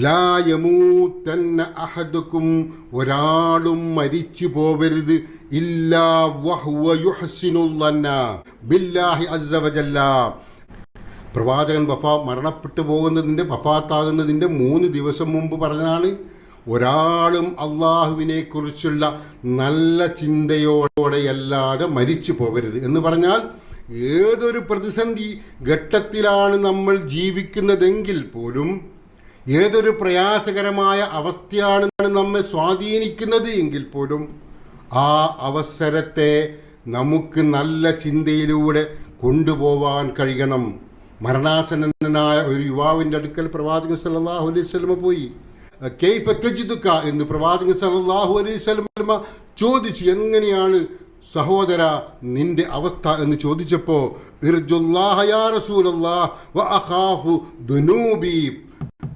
ലായമൂത്തന്ന ഒരാളും മരിച്ചു പോവരുത് പ്രവാചകൻ വഫാ മരണപ്പെട്ടു പോകുന്നതിന്റെ വഫാത്താകുന്നതിന്റെ മൂന്ന് ദിവസം മുമ്പ് പറഞ്ഞതാണ് ഒരാളും അള്ളാഹുവിനെ കുറിച്ചുള്ള നല്ല ചിന്തയോടെയല്ലാതെ മരിച്ചു പോകരുത് എന്ന് പറഞ്ഞാൽ ഏതൊരു പ്രതിസന്ധി ഘട്ടത്തിലാണ് നമ്മൾ ജീവിക്കുന്നതെങ്കിൽ പോലും ഏതൊരു പ്രയാസകരമായ അവസ്ഥയാണ് നമ്മെ സ്വാധീനിക്കുന്നത് എങ്കിൽ പോലും ആ അവസരത്തെ നമുക്ക് നല്ല ചിന്തയിലൂടെ കൊണ്ടുപോവാൻ കഴിയണം. മരണാസന്നനായ ഒരു യുവാവിന്റെ അടുക്കൽ പ്രവാചകൻ സല്ലല്ലാഹു അലൈഹി സ്വലമ പോയി. കെയ്ഫ എന്ന് പ്രവാചകൻ സല്ലല്ലാഹു അലൈഹി സ്വലമ ചോദിച്ചു. എങ്ങനെയാണ് സഹോദര നിന്റെ അവസ്ഥ? എന്ന് ചോദിച്ചപ്പോൾ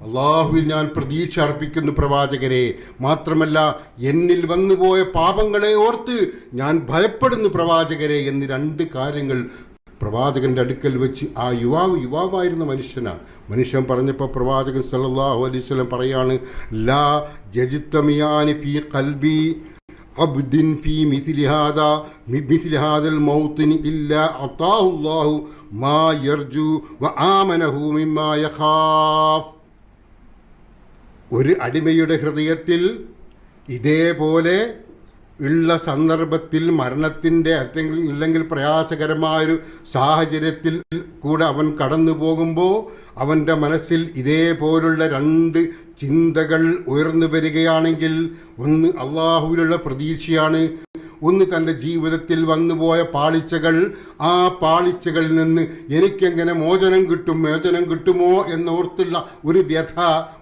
അള്ളാഹുവിൽ ഞാൻ പ്രതീക്ഷ അർപ്പിക്കുന്നു പ്രവാചകരെ. മാത്രമല്ല എന്നിൽ വന്നുപോയ പാപങ്ങളെ ഓർത്ത് ഞാൻ ഭയപ്പെടുന്നു പ്രവാചകരെ എന്ന് രണ്ട് കാര്യങ്ങൾ പ്രവാചകന്റെ അടുക്കൽ വെച്ച് ആ യുവാവ് യുവാവായിരുന്ന മനുഷ്യനാണ്. മനുഷ്യൻ പറഞ്ഞപ്പോൾ പ്രവാചകൻ സല്ലാഹു അലൈഹി വസല്ലം പറയാണ് ലാ ജജിത്തമിയാനി ഫീ ഖൽബി അബ്ദിൻ ഫീ മിഥിലിഹാദ മൗത്തിന് ഹാദൽ അത്താഹുല്ലാഹു ഇല്ലാ അതാഹു മാ യർജു വ ആമനഹു മിമ്മാ യഖാഫ്. ഒരു അടിമയുടെ ഹൃദയത്തിൽ ഇതേപോലെ ഉള്ള സന്ദർഭത്തിൽ മരണത്തിന്റെ അല്ലെങ്കിൽ ഇല്ലെങ്കിൽ പ്രയാസകരമായൊരു സാഹചര്യത്തിൽ കൂടെ അവൻ കടന്നു പോകുമ്പോൾ അവന്റെ മനസ്സിൽ ഇതേപോലുള്ള രണ്ട് ചിന്തകൾ ഉയർന്നു വരികയാണെങ്കിൽ ഒന്ന് അള്ളാഹുവിലുള്ള പ്രതീക്ഷയാണ് ഒന്ന് തന്റെ ജീവിതത്തിൽ വന്നുപോയ പാളിച്ചകൾ ആ പാളിച്ചകളിൽ നിന്ന് എനിക്കെങ്ങനെ മോചനം കിട്ടും മോചനം കിട്ടുമോ എന്നോർത്തുള്ള ഒരു വ്യഥ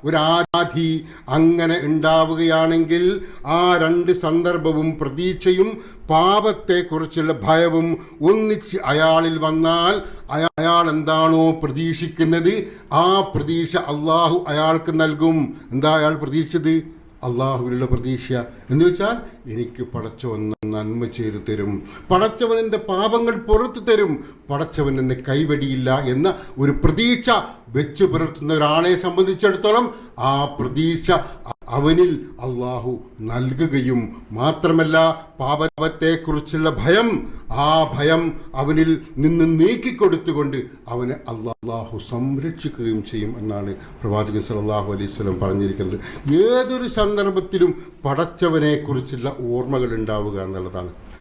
ഒരു ആരാധി അങ്ങനെ ഉണ്ടാവുകയാണെങ്കിൽ ആ രണ്ട് സന്ദർഭവും പ്രതീക്ഷയും പാപത്തെക്കുറിച്ചുള്ള ഭയവും ഒന്നിച്ച് അയാളിൽ വന്നാൽ അയാ- അയാൾ എന്താണോ പ്രതീക്ഷിക്കുന്നത് ആ പ്രതീക്ഷ അള്ളാഹു അയാൾക്ക് നൽകും. എന്താ അയാൾ പ്രതീക്ഷിച്ചത്? അള്ളാഹുവിലുള്ള പ്രതീക്ഷ. എന്ന് വെച്ചാൽ എനിക്ക് പടച്ചവൻ നന്മ ചെയ്തു തരും. പടച്ചവൻ എന്റെ പാപങ്ങൾ പുറത്തു തരും. പടച്ചവൻ എന്നെ കൈവടിയില്ല എന്ന ഒരു പ്രതീക്ഷ വെച്ചു പുലർത്തുന്ന ഒരാളെ സംബന്ധിച്ചിടത്തോളം ആ പ്രതീക്ഷ അവനിൽ അള്ളാഹു നൽകുകയും മാത്രമല്ല പാപത്തെക്കുറിച്ചുള്ള ഭയം ആ ഭയം അവനിൽ നിന്ന് നീക്കിക്കൊടുത്തുകൊണ്ട് അവനെ അള്ളാഹു സംരക്ഷിക്കുകയും ചെയ്യും എന്നാണ് പ്രവാചകൻ സല്ലല്ലാഹു അലൈഹി സ്വലം പറഞ്ഞിരിക്കുന്നത്. ഏതൊരു സന്ദർഭത്തിലും പടച്ചവനെക്കുറിച്ചുള്ള ഓർമ്മകൾ ഉണ്ടാവുക എന്നുള്ളതാണ്.